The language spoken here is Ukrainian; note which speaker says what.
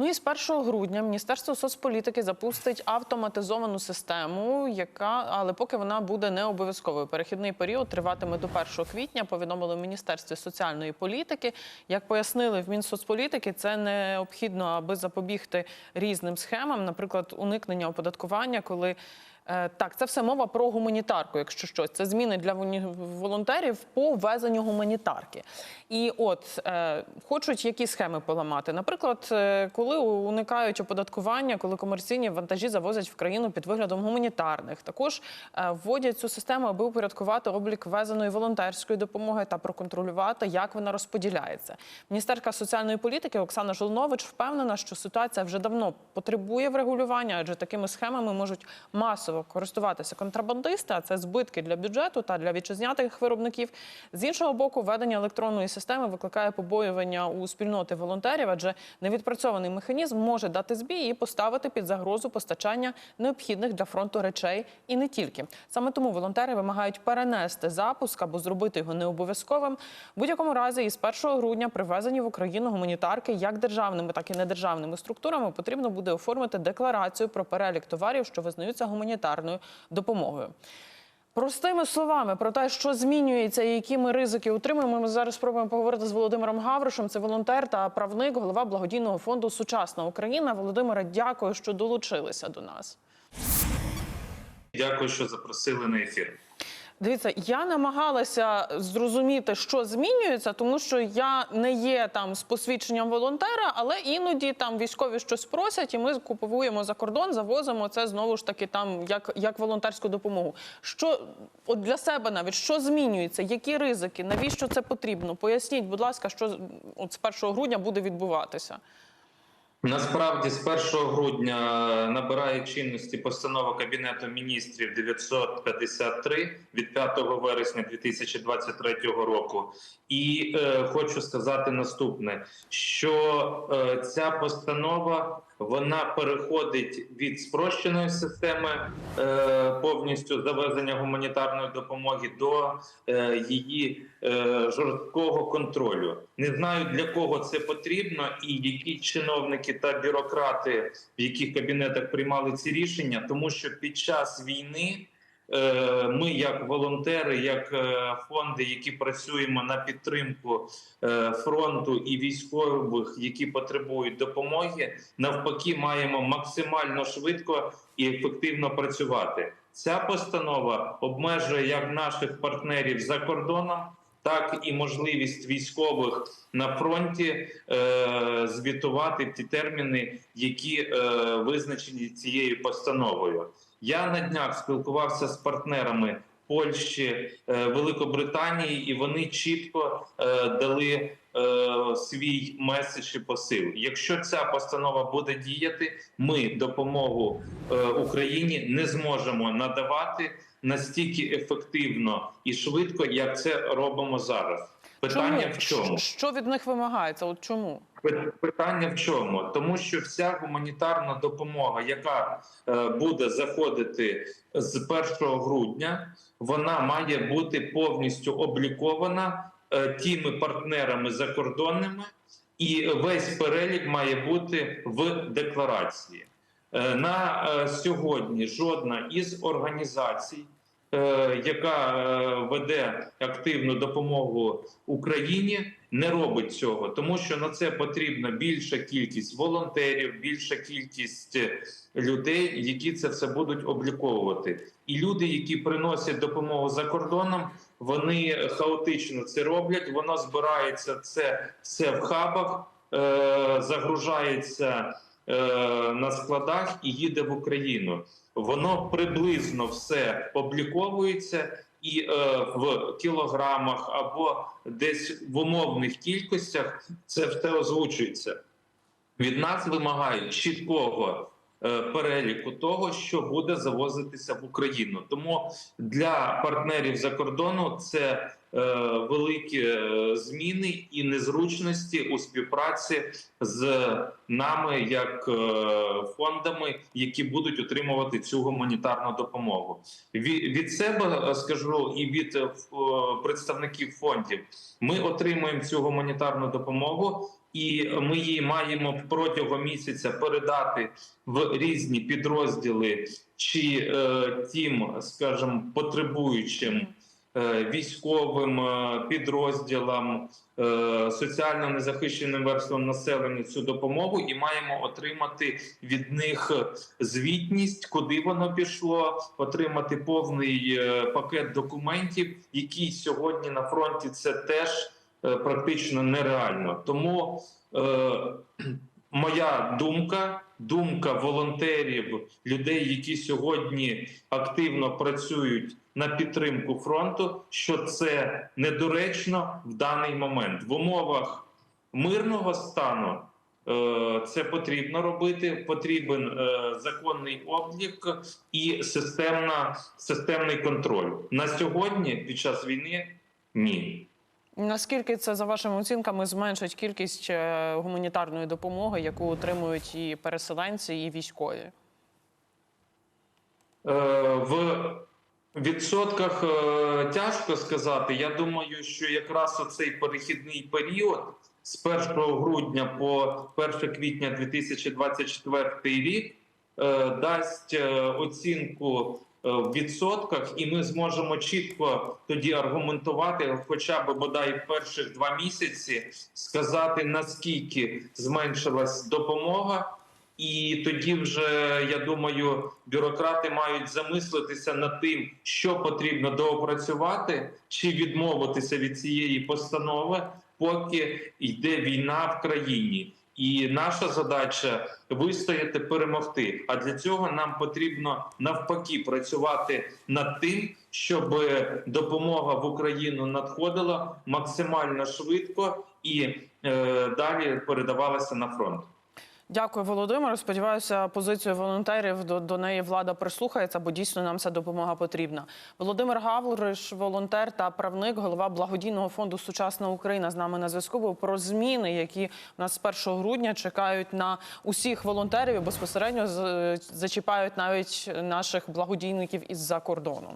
Speaker 1: Ну і з 1 грудня Міністерство соцполітики запустить автоматизовану систему, яка але поки вона буде не обов'язковою. Перехідний період триватиме до 1 квітня. Повідомили в Міністерстві соціальної політики. Як пояснили в Мінсоцполітики, це необхідно, аби запобігти різним схемам, наприклад, уникнення оподаткування, коли Так, це все мова про гуманітарку, якщо щось. Це зміни для волонтерів по ввезенню гуманітарки. І от е, хочуть які схеми поламати. Наприклад, е, коли уникають оподаткування, коли комерційні вантажі завозять в країну під виглядом гуманітарних. Також е, вводять цю систему, аби упорядкувати облік ввезеної волонтерської допомоги та проконтролювати, як вона розподіляється. Міністерка соціальної політики Оксана Жолнович впевнена, що ситуація вже давно потребує врегулювання, адже такими схемами можуть масово користуватися контрабандисти, а це збитки для бюджету та для вітчизнятих виробників. З іншого боку, введення електронної системи викликає побоювання у спільноти волонтерів, адже невідпрацьований механізм може дати збій і поставити під загрозу постачання необхідних для фронту речей і не тільки. Саме тому волонтери вимагають перенести запуск або зробити його необов'язковим. В будь-якому разі, із 1 грудня привезені в Україну гуманітарки як державними, так і недержавними структурами потрібно буде оформити декларацію про перелік товарів, що визнаються гуманітарною допомогою. Простими словами про те, що змінюється і які ми ризики утримуємо, Ми зараз спробуємо поговорити з Володимиром Гавришем. Це волонтер та правник, голова благодійного фонду Сучасна Україна. Володимире, дякую, що долучилися до нас.
Speaker 2: Дякую, що запросили на ефір.
Speaker 1: Дивіться, я намагалася зрозуміти, що змінюється, тому що я не є там з посвідченням волонтера, але іноді там військові щось просять, і ми купуємо за кордон, завозимо це знову ж таки там як, як волонтерську допомогу. Що от для себе навіть що змінюється? Які ризики? Навіщо це потрібно? Поясніть, будь ласка, що от з 1 грудня буде відбуватися.
Speaker 2: Насправді, з 1 грудня набирає чинності постанова Кабінету міністрів 953 від 5 вересня 2023 року. І е, хочу сказати наступне: що е, ця постанова вона переходить від спрощеної системи е, повністю завезення гуманітарної допомоги до е, її е, жорсткого контролю. Не знаю для кого це потрібно, і які чиновники та бюрократи в яких кабінетах приймали ці рішення, тому що під час війни. Е, Ми, як волонтери, як е, фонди, які працюємо на підтримку е, фронту і військових, які потребують допомоги, навпаки, маємо максимально швидко і ефективно працювати. Ця постанова обмежує як наших партнерів за кордоном, так і можливість військових на фронті е, звітувати ті терміни, які е, визначені цією постановою. Я на днях спілкувався з партнерами Польщі, е, Великобританії, і вони чітко е, дали е, свій меседж і посил. Якщо ця постанова буде діяти, ми допомогу Україні не зможемо надавати настільки ефективно і швидко, як це робимо зараз. Питання в чому?
Speaker 1: Що від них вимагається? От чому?
Speaker 2: Питання в чому? Тому що вся гуманітарна допомога, яка е, буде заходити з 1 грудня, вона має бути повністю облікована е, тими партнерами закордонними, і весь перелік має бути в декларації. Е, на сьогодні жодна із організацій, яка е, веде активну допомогу Україні, не робить цього, тому що на це потрібна більша кількість волонтерів, більша кількість е, людей, які це все будуть обліковувати. І люди, які приносять допомогу за кордоном, вони хаотично це роблять. Воно збирається це все в хабах, е, загружається е, на складах і їде в Україну. Воно приблизно все обліковується і е, в кілограмах або десь в умовних кількостях це все озвучується. Від нас вимагають чіткого е, переліку того, що буде завозитися в Україну. Тому для партнерів за кордону це е, великі е, зміни і незручності у співпраці з нами, як е, фондами, які будуть отримувати цю гуманітарну допомогу. Від, себе е, скажу і від е, е, представників фондів. Ми отримуємо цю гуманітарну допомогу. І ми її маємо протягом місяця передати в різні підрозділи чи е, тим, скажімо, потребуючим е, військовим е, підрозділам, е, соціально незахищеним верствам населення цю допомогу, і маємо отримати від них звітність, куди воно пішло, отримати повний е, пакет документів, які сьогодні на фронті це теж е, практично нереально. Тому е, моя думка, думка волонтерів, людей, які сьогодні активно працюють на підтримку фронту, що це недоречно в даний момент в умовах мирного стану. е, Це потрібно робити. Потрібен е, законний облік і системна, системний контроль на сьогодні. Під час війни ні.
Speaker 1: Наскільки це за вашими оцінками зменшить кількість е, гуманітарної допомоги, яку отримують і переселенці, і військові?
Speaker 2: Е, В відсотках е, тяжко сказати. Я думаю, що якраз оцей перехідний період з 1 грудня по 1 квітня 2024 рік дасть оцінку в відсотках, і ми зможемо чітко тоді аргументувати, хоча б бодай перших два місяці, сказати наскільки зменшилась допомога. І тоді вже я думаю, бюрократи мають замислитися над тим, що потрібно доопрацювати, чи відмовитися від цієї постанови, поки йде війна в країні. І наша задача вистояти, перемогти. А для цього нам потрібно навпаки працювати над тим, щоб допомога в Україну надходила максимально швидко і е, далі передавалася на фронт.
Speaker 1: Дякую, Володимир. Сподіваюся, позицію волонтерів до, до неї влада прислухається, бо дійсно нам ця допомога потрібна. Володимир Гавриш, волонтер та правник, голова благодійного фонду Сучасна Україна з нами на зв'язку. був про зміни, які у нас з 1 грудня чекають на усіх волонтерів і безпосередньо зачіпають навіть наших благодійників із-за кордону.